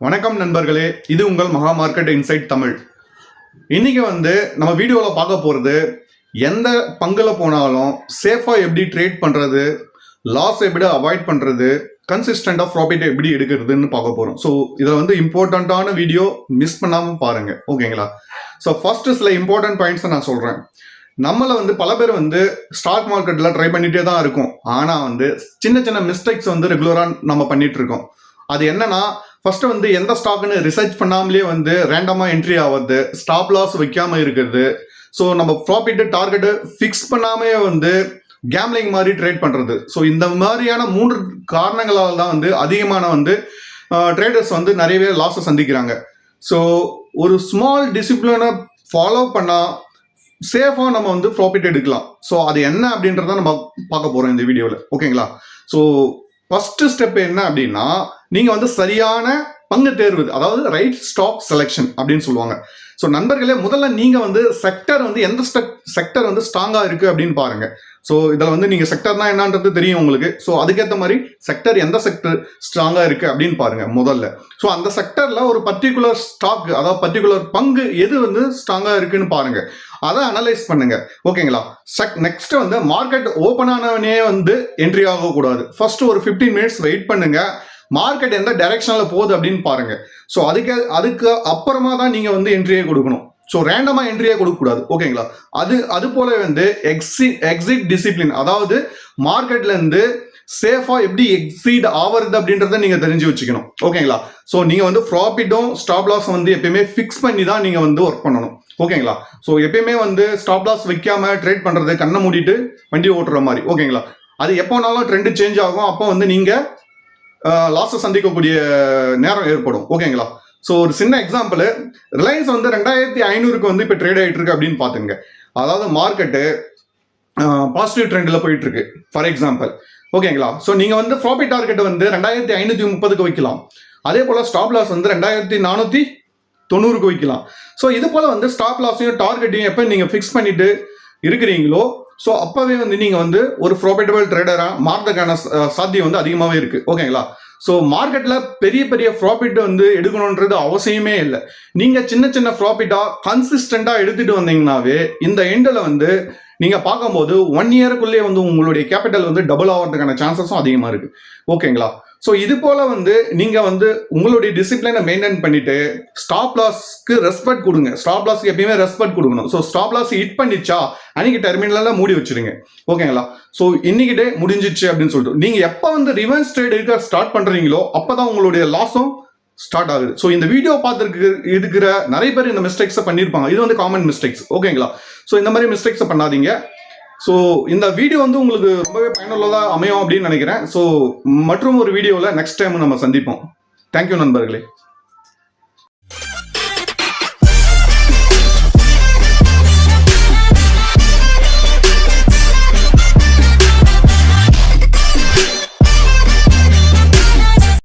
வணக்கம் நண்பர்களே இது உங்கள் மகா மார்க்கெட் இன்சைட் தமிழ். இன்றைக்கி வந்து நம்ம வீடியோவில் பார்க்க போகிறது எந்த பங்கில் போனாலும் சேஃபாக எப்படி ட்ரேட் பண்ணுறது லாஸ் எப்படி அவாய்ட் பண்ணுறது கன்சிஸ்டண்டாக ப்ராஃபிட் எப்படி எடுக்கிறதுன்னு பார்க்க போகிறோம் ஸோ இதில் வந்து இம்பார்ட்டண்ட்டான வீடியோ மிஸ் பண்ணாமல் பாருங்கள் ஓகேங்களா ஸோ ஃபஸ்ட்டு சில இம்பார்ட்டன்ட் பாயிண்ட்ஸை நான் சொல்கிறேன் நம்மளை வந்து பல பேர் வந்து ஸ்டாக் மார்க்கெட்டில் ட்ரை பண்ணிகிட்டே தான் இருக்கும். ஆனால் வந்து சின்ன சின்ன மிஸ்டேக்ஸ் வந்து ரெகுலராக நம்ம பண்ணிகிட்ருக்கோம் இருக்கோம். அது என்னன்னா ஃபர்ஸ்ட் வந்து எந்த ஸ்டாக்னு ரிசர்ச் பண்ணாமலே வந்து ரேண்டமாக என்ட்ரி ஆகுது ஸ்டாப் லாஸ் வைக்காம இருக்கிறது. ஸோ நம்ம ப்ராஃபிட் டார்கெட்டு ஃபிக்ஸ் பண்ணாமே வந்து கேம்லிங் மாதிரி ட்ரேட் பண்ணுறது ஸோ இந்த மாதிரியான மூன்று காரணங்களால் தான் வந்து அதிகமான வந்து ட்ரேடர்ஸ் வந்து நிறையவே லாஸை சந்திக்கிறாங்க. ஸோ ஒரு ஸ்மால் டிசிப்ளினை ஃபாலோ பண்ணால் சேஃபாக நம்ம வந்து ப்ராஃபிட் எடுக்கலாம். ஸோ அது என்ன அப்படின்றத நம்ம பார்க்க போகிறோம் இந்த வீடியோவில் ஓகேங்களா ஸோ ஃபஸ்ட்டு ஸ்டெப் என்ன அப்படின்னா நீங்கள் வந்து சரியான பங்கு தேர்வு அதாவது ரைட் ஸ்டாக் செலெக்ஷன் அப்படின்னு சொல்லுவாங்க. ஸோ நண்பர்களே முதல்ல நீங்கள் வந்து செக்டர் வந்து எந்த செக்டர் வந்து ஸ்ட்ராங்காக இருக்குது அப்படின்னு பாருங்கள் ஸோ இதில் வந்து நீங்கள் செக்டர்னா என்னன்றது தெரியும் உங்களுக்கு. ஸோ அதுக்கேற்ற மாதிரி செக்டர் எந்த செக்டர் ஸ்ட்ராங்காக இருக்குது அப்படின்னு பாருங்கள் முதல்ல. ஸோ அந்த செக்டரில் ஒரு பர்டிகுலர் ஸ்டாக் அதாவது பர்டிகுலர் பங்கு எது வந்து ஸ்ட்ராங்காக இருக்குன்னு பாருங்கள் அதை அனலைஸ் பண்ணுங்கள் ஓகேங்களா செக் நெக்ஸ்ட் வந்து மார்க்கெட் ஓப்பன் ஆனவனே வந்து என்ட்ரி ஆகக்கூடாது. ஃபர்ஸ்ட் ஒரு 15 மினிட்ஸ் வெயிட் பண்ணுங்கள் மார்க்கெட் எந்த டைரக்ஷனில் போகுது அப்படின்னு பாருங்க. ஸோ அதுக்கு அதுக்கு அப்புறமா தான் நீங்கள் வந்து என்ட்ரியே கொடுக்கணும். ஸோ ரேண்டமாக என்ட்ரியே கொடுக்கக்கூடாது. ஓகேங்களா அது அது போல வந்து எக்ஸி எக்ஸிட் டிசிப்ளின் அதாவது மார்க்கெட்லேருந்து சேஃபாக எப்படி எக்ஸீட் ஆவறது அப்படின்றத நீங்கள் தெரிஞ்சு வச்சுக்கணும். ஓகேங்களா ஸோ நீங்கள் வந்து ப்ராஃபிட்டும் ஸ்டாப் லாஸ் வந்து எப்பயுமே ஃபிக்ஸ் பண்ணி தான் நீங்கள் வந்து ஒர்க் பண்ணணும். ஓகேங்களா ஸோ எப்பயுமே வந்து ஸ்டாப் லாஸ் வைக்காம ட்ரேட் பண்ணுறது கண்ணை மூடிட்டு வண்டி ஓட்டுற மாதிரி. ஓகேங்களா அது எப்போனாலும் ட்ரெண்டு சேஞ்ச் ஆகும். அப்போ வந்து நீங்கள் லாஸை சந்திக்கக்கூடிய நேரம் ஏற்படும். ஓகேங்களா ஸோ ஒரு சின்ன எக்ஸாம்பிள் ரிலையன்ஸ் வந்து ரெண்டாயிரத்தி ஐநூறுக்கு வந்து இப்போ ட்ரேட் ஆகிட்டு இருக்கு அப்படின்னு பார்த்துங்க அதாவது மார்க்கெட்டு பாசிட்டிவ் ட்ரெண்டில் போயிட்டு இருக்கு ஃபார் எக்ஸாம்பிள் ஓகேங்களா ஸோ நீங்கள் வந்து ப்ராஃபிட் டார்கெட் வந்து ரெண்டாயிரத்தி ஐநூற்றி முப்பதுக்கு வைக்கலாம். அதே போல் ஸ்டாப் லாஸ் வந்து ரெண்டாயிரத்தி நானூற்றி தொண்ணூறுக்கு வைக்கலாம். ஸோ இது போல் வந்து ஸ்டாப் லாஸையும் டார்கெட்டையும் எப்போ நீங்கள் ஃபிக்ஸ் பண்ணிட்டு இருக்கிறீங்களோ ஸோ அப்போவே வந்து நீங்கள் வந்து ஒரு ப்ராஃபிட்டபிள் ட்ரேடராக மாறுறதுக்கான சாத்தியம் வந்து அதிகமாகவே இருக்குது ஓகேங்களா ஸோ மார்க்கெட்டில் பெரிய பெரிய ப்ராஃபிட் வந்து எடுக்கணுன்றது அவசியமே இல்லை. நீங்கள் சின்ன சின்ன ப்ராஃபிட்டாக கன்சிஸ்டண்ட்டாக எடுத்துகிட்டு வந்தீங்கன்னாவே இந்த எண்டில் வந்து நீங்கள் பார்க்கும்போது ஒன் இயருக்குள்ளேயே வந்து உங்களுடைய கேபிட்டல் வந்து டபுள் ஆகிறதுக்கான சான்சஸும் அதிகமாக இருக்குது ஓகேங்களா ஸோ இது போல் வந்து நீங்கள் வந்து உங்களுடைய டிசிப்ளினை மெயின்டைன் பண்ணிட்டு ஸ்டாப் லாஸ்க்கு ரெஸ்பெக்ட் கொடுங்க. ஸ்டாப் லாஸ்க்கு எப்பயுமே ரெஸ்பெக்ட் கொடுக்கணும். ஸோ ஸ்டாப் லாஸ் ஹிட் பண்ணிச்சா அன்னைக்கு டெர்மினலில் மூடி வச்சிருங்க. ஓகேங்களா ஸோ இன்னைக்கு டே முடிஞ்சிச்சு அப்படின்னு சொல்லிட்டு. நீங்கள் எப்போ வந்து ரிவர்ஸ் ட்ரேட் இருக்க ஸ்டார்ட் பண்ணுறீங்களோ அப்போ தான் உங்களுடைய லாஸும் ஸ்டார்ட் ஆகுது. ஸோ இந்த வீடியோ பார்த்துருக்கு இருக்கிற நிறைய பேர் இந்த மிஸ்டேக்ஸை பண்ணியிருப்பாங்க இது வந்து காமன் மிஸ்டேக்ஸ் ஓகேங்களா ஸோ இந்த மாதிரி மிஸ்டேக்ஸை பண்ணாதீங்க. ஸோ இந்த வீடியோ வந்து உங்களுக்கு ரொம்பவே பயனுள்ளதாக அமையும் அப்படின்னு நினைக்கிறேன். ஸோ மற்றும் ஒரு வீடியோவில் நெக்ஸ்ட் டைம் நம்ம சந்திப்போம். தேங்க்யூ நண்பர்களே.